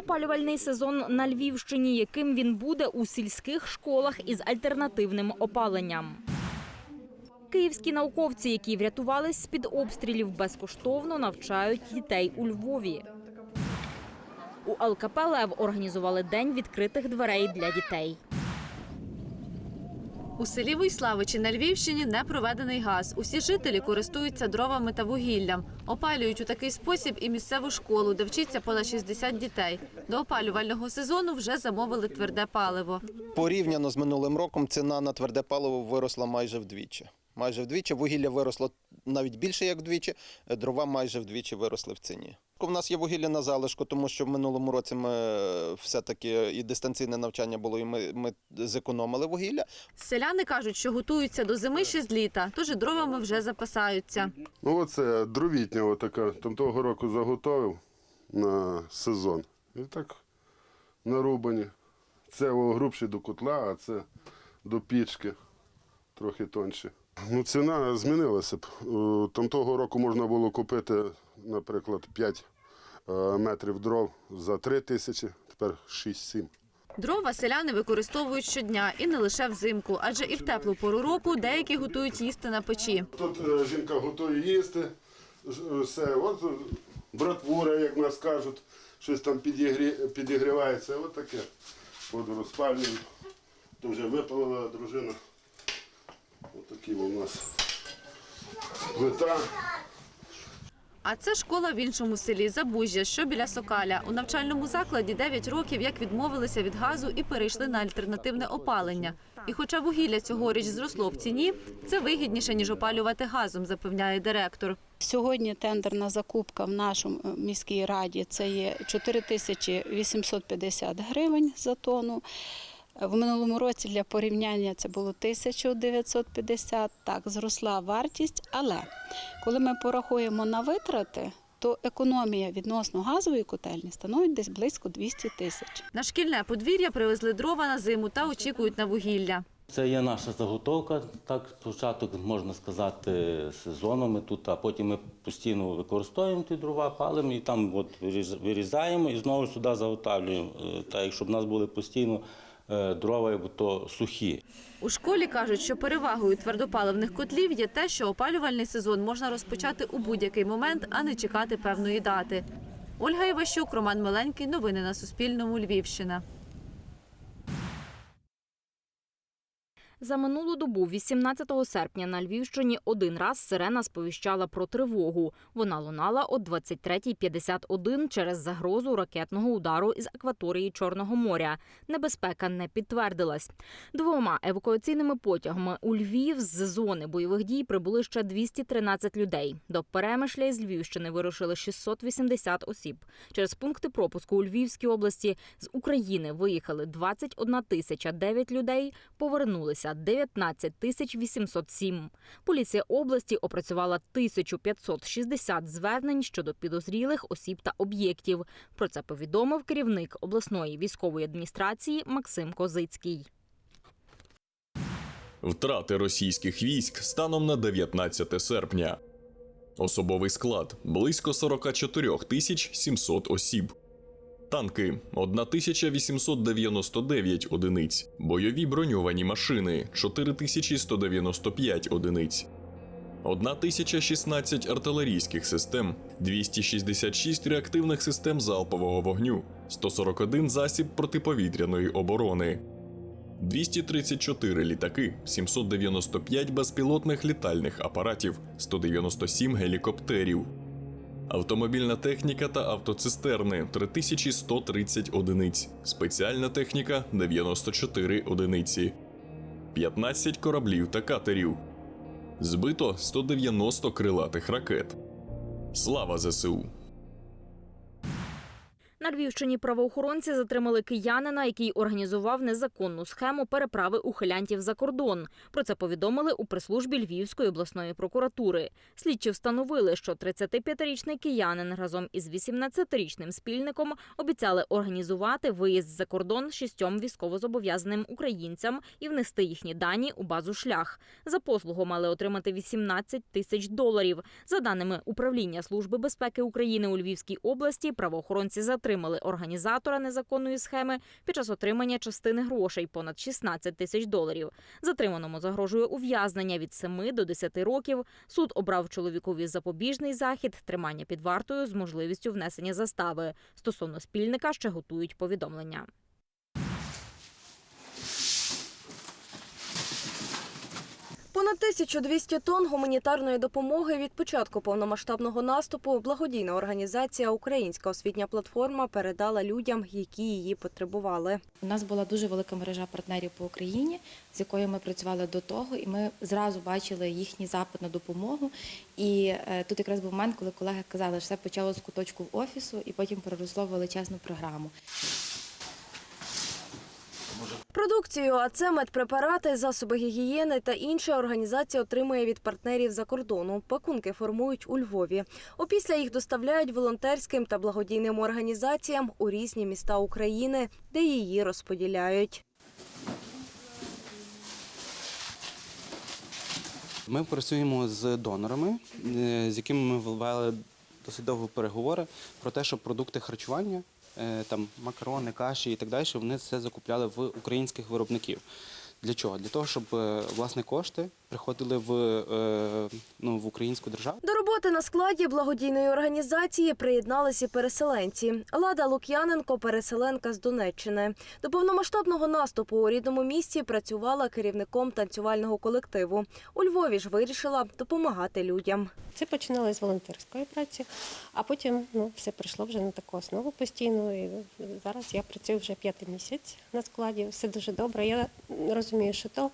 Опалювальний сезон на Львівщині, яким він буде у сільських школах із альтернативним опаленням. Київські науковці, які врятувались з-під обстрілів, безкоштовно навчають дітей у Львові. У ЛКП «Лев» організували день відкритих дверей для дітей. У селі Войславичі на Львівщині не проведений газ. Усі жителі користуються дровами та вугіллям. Опалюють у такий спосіб і місцеву школу, де вчиться понад 60 дітей. До опалювального сезону вже замовили тверде паливо. Порівняно з минулим роком ціна на тверде паливо виросла майже вдвічі. Майже вдвічі. Вугілля виросло навіть більше, як вдвічі, е, дрова майже вдвічі виросли в ціні. У нас є вугілля на залишку, тому що в минулому році ми е, все-таки і дистанційне навчання було, і ми, ми зекономили вугілля. Селяни кажуть, що готуються до зими ще з літа, тож і дровами вже запасаються. Ну, оце дровітня отака. Там того року заготовив на сезон. І так нарубані. Це грубші до котла, а це до пічки, трохи тонші. Ну, ціна змінилася б. Е, Там того року можна було купити, наприклад, 5 е, метрів дров за 3 тисячі, тепер 6-7. Дрова селяни використовують щодня і не лише взимку, адже і в теплу пору року деякі готують їсти на печі. Тут е, жінка готує їсти, все, от братвура, як нас кажуть, щось там підігрі, підігрівається, от таке. Воду розпалюємо. То вже випалила дружина. Ось такі у нас плита. А це школа в іншому селі Забужжя, що біля Сокаля. У навчальному закладі 9 років як відмовилися від газу і перейшли на альтернативне опалення. І хоча вугілля цьогоріч зросло в ціні, це вигідніше ніж опалювати газом, запевняє директор. Сьогодні тендерна закупка в нашому е, міській раді це є 4 тисячі 850 гривень за тонну. В минулому році для порівняння це було 1950, так, зросла вартість, але коли ми порахуємо на витрати, то економія відносно газової котельні становить десь близько 200 тисяч. На шкільне подвір'я привезли дрова на зиму та очікують на вугілля. Це є наша заготовка, так початок можна сказати сезону. Ми тут, а потім ми постійно використовуємо ті дрова, палимо і там от вирізаємо і знову сюди заготавлюємо. Е, Так, якщо б у нас були постійно дрова, бо то сухі. У школі кажуть, що перевагою твердопаливних котлів є те, що опалювальний сезон можна розпочати у будь-який момент, а не чекати певної дати. Ольга Іващук, Роман Миленький. Новини на Суспільному. Львівщина. За минулу добу, 18 серпня, на Львівщині один раз сирена сповіщала про тривогу. Вона лунала о 23.51 через загрозу ракетного удару із акваторії Чорного моря. Небезпека не підтвердилась. Двома евакуаційними потягами у Львів з зони бойових дій прибули ще 213 людей. До Перемишля із Львівщини вирушили 680 осіб. Через пункти пропуску у Львівській області з України виїхали 21 тисяча 9 людей, повернулися 19 тисяч 807. Поліція області опрацювала 1560 звернень щодо підозрілих осіб та об'єктів. Про це повідомив керівник обласної військової адміністрації Максим Козицький. Втрати російських військ станом на 19 серпня. Особовий склад близько 44 тисяч 700 осіб. Танки. 1899 одиниць. Бойові броньовані машини. 4195 одиниць. 1016 артилерійських систем, 266 реактивних систем залпового вогню, 141 засіб протиповітряної оборони, 234 літаки, 795 безпілотних літальних апаратів, 197 гелікоптерів. Автомобільна техніка та автоцистерни 3130 одиниць, спеціальна техніка 94 одиниці, 15 кораблів та катерів. Збито 190 крилатих ракет. Слава ЗСУ! На Львівщині правоохоронці затримали киянина, який організував незаконну схему переправи ухилянтів за кордон. Про це повідомили у прес-службі Львівської обласної прокуратури. Слідчі встановили, що 35-річний киянин разом із 18-річним спільником обіцяли організувати виїзд за кордон шістьом військовозобов'язаним українцям і внести їхні дані у базу шлях. За послугу мали отримати 18 тисяч доларів. За даними управління Служби безпеки України у Львівській області, правоохоронці затримали затримали організатора незаконної схеми під час отримання частини грошей понад 16 тисяч доларів. Затриманому загрожує ув'язнення від 7 до 10 років. Суд обрав чоловікові запобіжний захід, тримання під вартою з можливістю внесення застави. Стосовно спільника ще готують повідомлення. Понад 1200 тонн гуманітарної допомоги від початку повномасштабного наступу благодійна організація Українська освітня платформа передала людям, які її потребували. У нас була дуже велика мережа партнерів по Україні, з якою ми працювали до того, і ми зразу бачили їхній запит на допомогу. І е, тут якраз був момент, коли колеги казали, що все почало з куточку офісу і потім переросло величезну програму. Продукцію, а це медпрепарати, засоби гігієни та інше організація отримує від партнерів за кордону. Пакунки формують у Львові. Опісля їх доставляють волонтерським та благодійним організаціям у різні міста України, де її розподіляють. Ми працюємо з донорами, е, з якими ми вели досить довго переговори про те, щоб продукти харчування, там макарони, каші і так далі, вони це закупляли в українських виробників. Для чого? Для того, щоб е, власне кошти приходили в, е, ну, в українську державу. До роботи на складі благодійної організації приєдналися переселенці. Лада Лук'яненко, переселенка з Донеччини. До повномасштабного наступу у рідному місті працювала керівником танцювального колективу. У Львові ж вирішила допомагати людям. Це починалося з волонтерської праці, а потім ну, все прийшло вже на таку основу постійну. І зараз я працюю вже п'ятий місяць на складі. Все дуже добре. Я розумію, що то,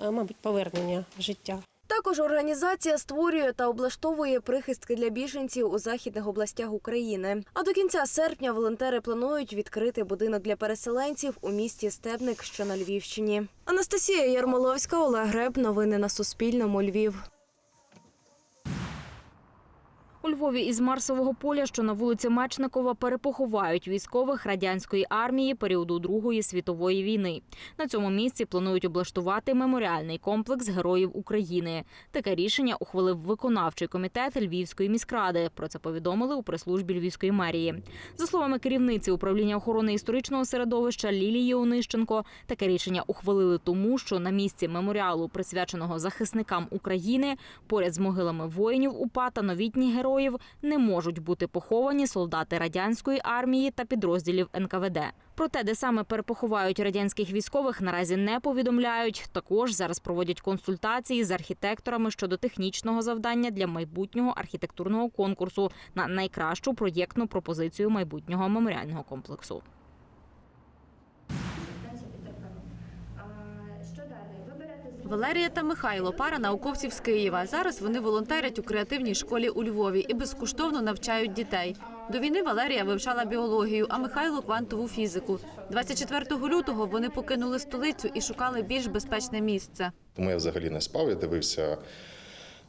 мабуть, повернення життя. Також організація створює та облаштовує прихистки для біженців у західних областях України. А до кінця серпня волонтери планують відкрити будинок для переселенців у місті Стебник, що на Львівщині. Анастасія Ярмоловська, Олег Греб. Новини на Суспільному. Львів. У Львові із Марсового поля, що на вулиці Мечникова, перепоховають військових радянської армії періоду Другої світової війни. На цьому місці планують облаштувати меморіальний комплекс героїв України. Таке рішення ухвалив виконавчий комітет Львівської міськради. Про це повідомили у прес-службі Львівської мерії. За словами керівниці управління охорони історичного середовища Лілії Онищенко, таке рішення ухвалили тому, що на місці меморіалу, присвяченого захисникам України, поряд з могилами воїнів УПА та новітніх героїв не можуть бути поховані солдати радянської армії та підрозділів НКВД. Проте, де саме перепоховають радянських військових, наразі не повідомляють. Також зараз проводять консультації з архітекторами щодо технічного завдання для майбутнього архітектурного конкурсу на найкращу проєктну пропозицію майбутнього меморіального комплексу. Валерія та Михайло пара науковців з Києва. Зараз вони волонтерять у креативній школі у Львові і безкоштовно навчають дітей. До війни Валерія вивчала біологію, а Михайло квантову фізику. 24 лютого вони покинули столицю і шукали більш безпечне місце. Я взагалі не спав, я дивився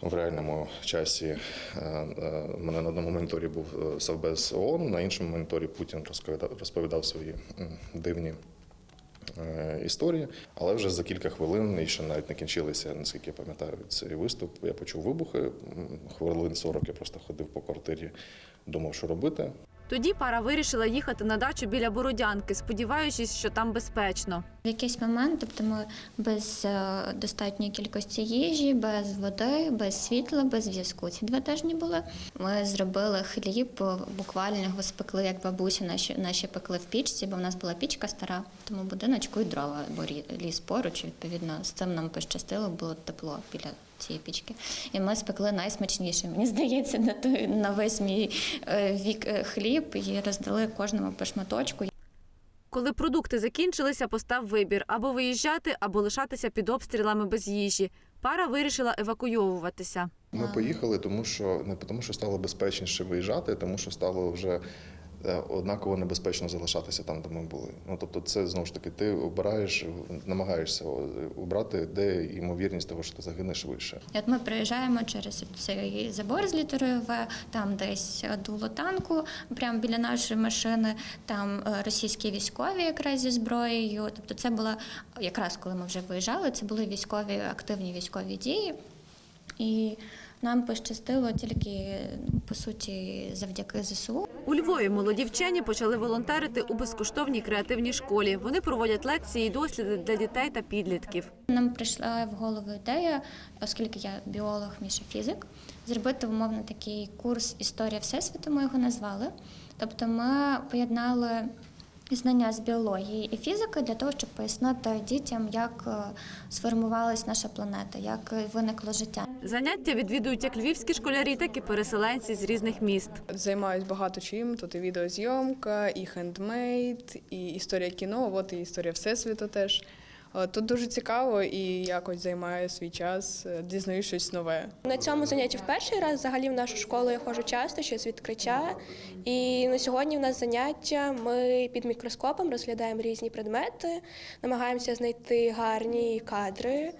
в реальному часі. Е, е, У мене на одному моніторі був е, Совбез ООН, на іншому моніторі Путін розповідав, розповідав свої дивні е, історії. Але вже за кілька хвилин, і ще навіть не кінчилися, наскільки я пам'ятаю, цей виступ. Я почув вибухи. Хвилин 40 я просто ходив по квартирі, думав, що робити. Тоді пара вирішила їхати на дачу біля Бородянки, сподіваючись, що там безпечно. В якийсь момент, тобто ми без е, достатньої кількості їжі, без води, без світла, без зв'язку. Ці два тижні були. Ми зробили хліб, е, буквально його спекли, як бабусі наші, наші пекли в пічці, бо в нас була пічка стара, тому будиночку і дрова, бо ліс поруч. Відповідно, з цим нам пощастило, було тепло біля цієї пічки. І ми спекли найсмачніше. Мені здається, на той на весь мій е, вік е, хліб і роздали кожному по шматочку. Коли продукти закінчилися, постав вибір або виїжджати, або лишатися під обстрілами без їжі. Пара вирішила евакуйовуватися. Ми поїхали, тому що не тому, що стало безпечніше виїжджати, а тому що стало вже однаково небезпечно залишатися там, де ми були. Ну тобто, це знову ж таки, ти обираєш, намагаєшся обрати, де ймовірність того, що ти загинеш вище. От ми приїжджаємо через цей забор з літерою В, там десь дуло танку, прямо біля нашої машини, там е, російські військові якраз зі зброєю. Тобто це була якраз коли ми вже виїжджали, це були військові, активні військові дії. І Нам пощастило тільки по суті завдяки ЗСУ. У Львові молоді вчені почали волонтерити у безкоштовній креативній школі. Вони проводять лекції і досліди для дітей та підлітків. Нам прийшла в голову ідея, оскільки я біолог, Міша фізик, зробити умовно такий курс Історія Всесвіту. Ми його назвали. Тобто ми поєднали знання з біології і фізики для того, щоб пояснити дітям, як е, сформувалась наша планета, як виникло життя. Заняття відвідують як львівські школярі, так і переселенці з різних міст. Займаюсь багато чим. Тут і відеозйомка, і хендмейд, і історія кіно, от і історія всесвіту теж. Е, Тут дуже цікаво і якось займаю свій час, е, дізнаюсь щось нове. На цьому занятті в перший раз взагалі в нашу школу я ходжу часто, ще з відкриття. І на сьогодні в нас заняття. Ми під мікроскопом розглядаємо різні предмети, намагаємося знайти гарні кадри.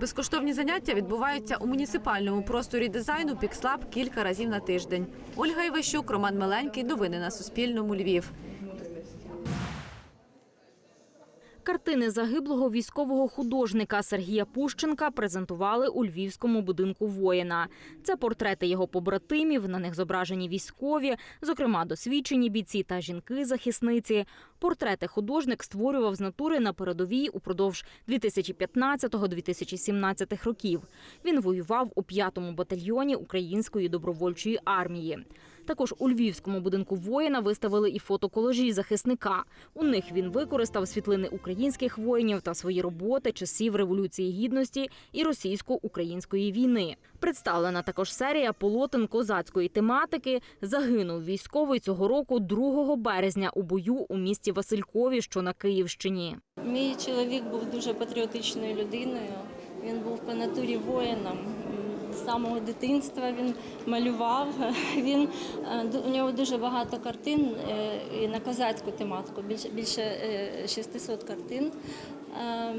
Безкоштовні заняття відбуваються у муніципальному просторі дизайну Пікслаб кілька разів на тиждень. Ольга Іващук, Роман Меленький. Новини на Суспільному. Львів. Картини загиблого військового художника Сергія Пущенка презентували у Львівському будинку воїна. Це портрети його побратимів. На них зображені військові, зокрема досвідчені бійці та жінки-захисниці. Портрети художник створював з натури на передовій упродовж 2015-2017 років. Він воював у 5-му батальйоні Української добровольчої армії. Також у Львівському будинку воїна виставили і фотоколожі захисника. У них він використав світлини українських воїнів та свої роботи часів Революції Гідності і російсько-української війни. Представлена також серія полотен козацької тематики. Загинув військовий цього року 2 березня у бою у місті Василькові, що на Київщині. Мій чоловік був дуже патріотичною людиною. Він був по натурі воїном. Самого дитинства він малював. Він е, у нього дуже багато картин е, і на козацьку тематику. Більше більше е, 600 картин. Е,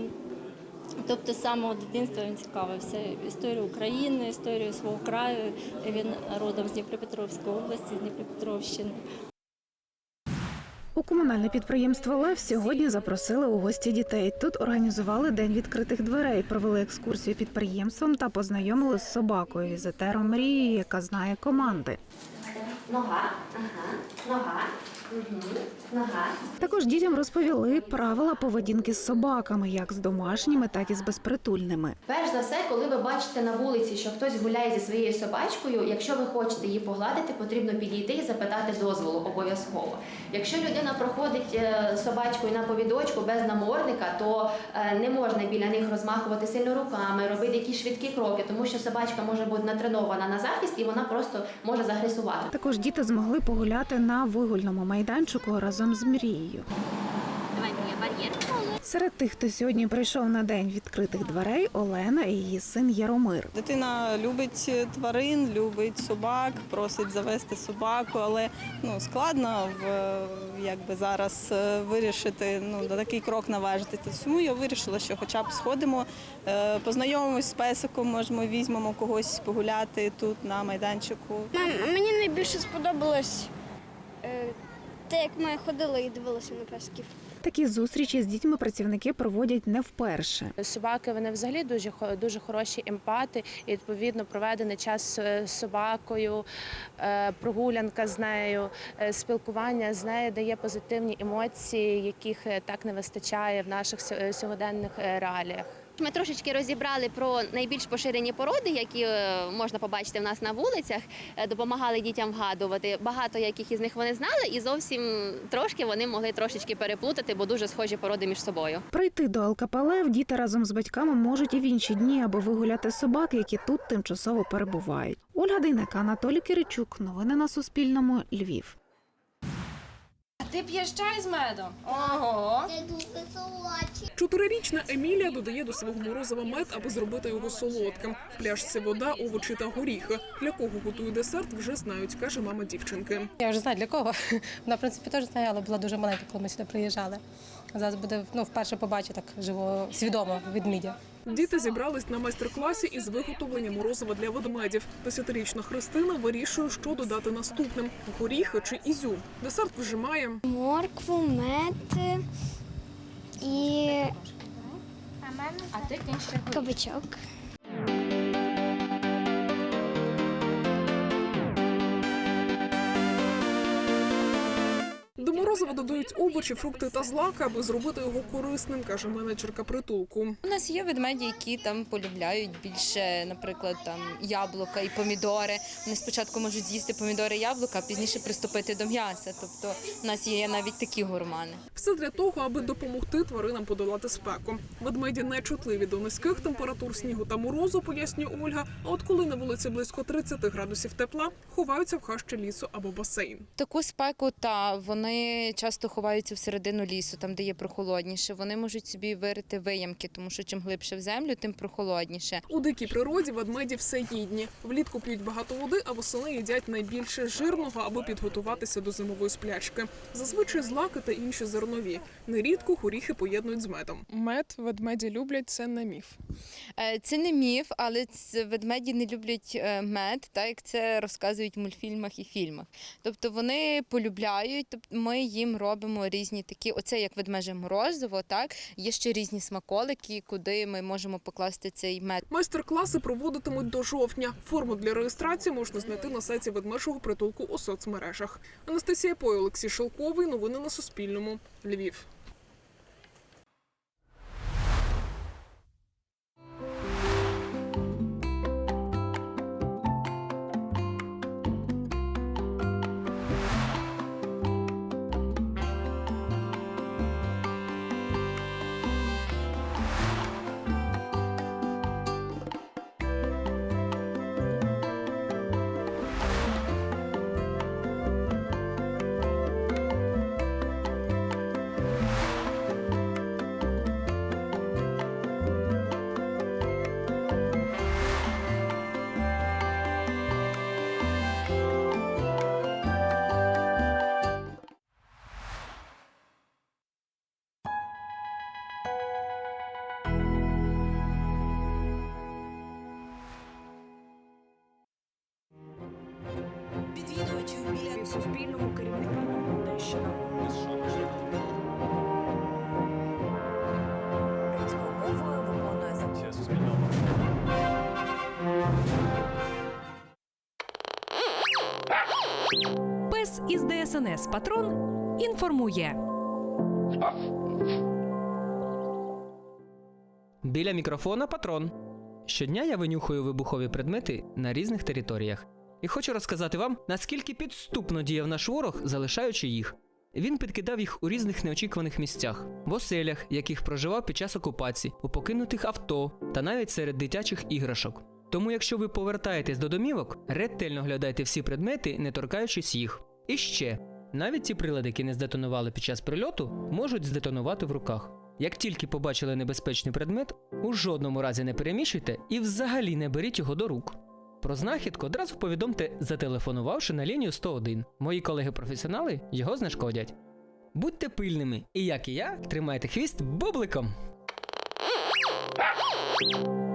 Тобто з самого дитинства він цікавився історією України, історією свого краю. Він родом з Дніпропетровської області, з Дніпропетровщини. У комунальне підприємство Лев сьогодні запросили у гості дітей. Тут організували день відкритих дверей, провели екскурсію підприємством та познайомили з собакою візитером Мрією, яка знає команди. Нога, ага, нога, нога. Також дітям розповіли правила поведінки з собаками, як з домашніми, так і з безпритульними. Перш за все, коли ви бачите на вулиці, що хтось гуляє зі своєю собачкою, якщо ви хочете її погладити, потрібно підійти і запитати дозволу обов'язково. Якщо людина проходить е, собачкою на повідочку без намордника, то е, не можна біля них розмахувати сильно руками, робити якісь швидкі кроки, тому що собачка може бути натренована на захист і вона просто може загресувати. Також діти змогли погуляти на вигульному майданчику разом з мрією. Серед тих, хто сьогодні прийшов на день відкритих дверей, Олена і її син Яромир. Дитина любить тварин, любить собак, просить завести собаку, але ну складно в якби зараз е, вирішити ну на такий крок наважити. Тому я вирішила, що хоча б сходимо, е, познайомимось з песиком, може, ми візьмемо когось погуляти тут на майданчику. Мені найбільше сподобалось те, як ми ходили і дивилися на песків. Такі зустрічі з дітьми працівники проводять не вперше. Собаки вони взагалі дуже хо- дуже хороші емпати, і відповідно проведений час е, з собакою, е, прогулянка з нею, е, спілкування з нею дає позитивні емоції, яких так не вистачає в наших сьогоденних реаліях. Ми трошечки розібрали про найбільш поширені породи, які е, можна побачити в нас на вулицях, е, допомагали дітям вгадувати. Багато яких із них вони знали, і зовсім трошки вони могли трошечки переплутати, бо дуже схожі породи між собою. Прийти до ЛКПЛ діти разом з батьками можуть і в інші дні, аби вигуляти собак, які тут тимчасово перебувають. Ольга Дейнека, Анатолій Киричук. Новини на Суспільному. Львів. Ти п'єш чай з медом? Ого. Чотирирічна Емілія додає до свого морозива мед, аби зробити його солодким. В пляшці вода, овочі та горіхи. Для кого готує десерт, вже знають, каже мама дівчинки. Я вже знаю для кого. Вона, в принципі, теж знає, але була дуже маленька, коли ми сюди приїжджали. Зараз буде ну, вперше побачу так живо, свідомо від мідя. Діти зібрались на майстер-класі із виготовлення морозива для ведмедів. Десятирічна Христина вирішує, що додати наступним: горіхи чи ізюм. Десерт вжимає. Моркву, мед і А ти кінчик. кабачок. Їдять овочі, фрукти та злаки, аби зробити його корисним, каже менеджерка притулку. У нас є ведмеді, які там полюбляють більше, наприклад, там яблука і помідори. Вони спочатку можуть з'їсти помідори і яблука, а пізніше приступити до м'яса. Тобто у нас є навіть такі гурмани. Все для того, аби допомогти тваринам подолати спеку. Ведмеді не чутливі до низьких температур снігу та морозу, пояснює Ольга. А от коли на вулиці близько 30 градусів тепла, ховаються в хащі лісу або басейн. Таку спеку та вони часто ховаються всередину лісу, там де є прохолодніше. Вони можуть собі вирити виямки, тому що чим глибше в землю, тим прохолодніше. У дикій природі ведмеді всеїдні. Влітку п'ють багато води, а восени їдять найбільше жирного, аби підготуватися до зимової сплячки. Зазвичай злаки та інші зернові. Нерідко горіхи поєднують з медом. Мед ведмеді люблять це не міф. Е, Це не міф, але ведмеді не люблять е, мед, так як це розказують в мультфільмах і фільмах. Тобто вони полюбляють, тобто ми їм робимо різні такі, оце як ведмеже морозиво, так є ще різні смаколики, куди ми можемо покласти цей мед. Майстер-класи проводитимуть до жовтня. Форму для реєстрації можна знайти на сайті ведмежого притулку у соцмережах. Анастасія Пой, Олексій Шелковий. Новини на Суспільному. Львів. Суспільному керівника Одещина. Українською мовою виконує за Пес із ДСНС Патрон інформує. Біля мікрофона патрон. Щодня я винюхую вибухові предмети на різних територіях. І хочу розказати вам, наскільки підступно діяв наш ворог, залишаючи їх. Він підкидав їх у різних неочікуваних місцях, в оселях, яких проживав під час окупації, у покинутих авто та навіть серед дитячих іграшок. Тому, якщо ви повертаєтесь до домівок, ретельно глядайте всі предмети, не торкаючись їх. І ще, навіть ті прилади, які не здетонували під час прильоту, можуть здетонувати в руках. Як тільки побачили небезпечний предмет, у жодному разі не переміщуйте і взагалі не беріть його до рук. Про знахідку одразу повідомте, зателефонувавши на лінію 101. Мої колеги-професіонали його знешкодять. Будьте пильними і, як і я, тримайте хвіст бубликом.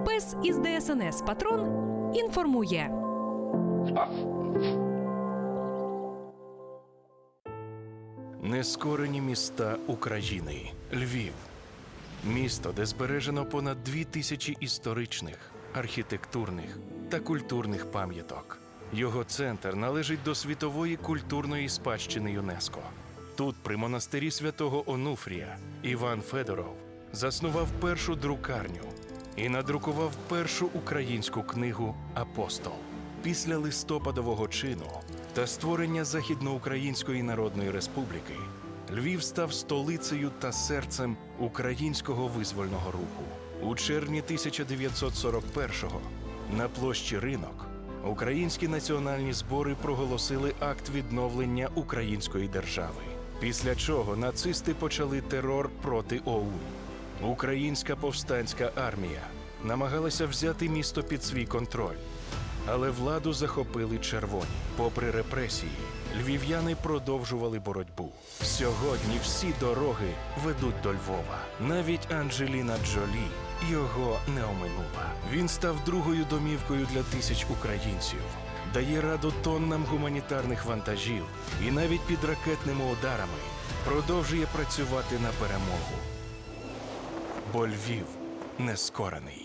Пес із ДСНС Патрон інформує. Нескорені міста України. Львів. Місто, де збережено понад дві тисячі історичних, архітектурних та культурних пам'яток. Його центр належить до світової культурної спадщини ЮНЕСКО. Тут, при монастирі святого Онуфрія, Іван Федоров заснував першу друкарню і надрукував першу українську книгу Апостол. Після листопадового чину та створення Західноукраїнської Народної Республіки Львів став столицею та серцем українського визвольного руху. У червні 1941-го на площі Ринок українські національні збори проголосили акт відновлення української держави. Після чого нацисти почали терор проти ОУН. Українська повстанська армія намагалася взяти місто під свій контроль. Але владу захопили червоні. Попри репресії, львів'яни продовжували боротьбу. Сьогодні всі дороги ведуть до Львова. Навіть Анджеліна Джолі його не оминула. Він став другою домівкою для тисяч українців, дає раду тоннам гуманітарних вантажів і навіть під ракетними ударами продовжує працювати на перемогу. Бо Львів не скорений.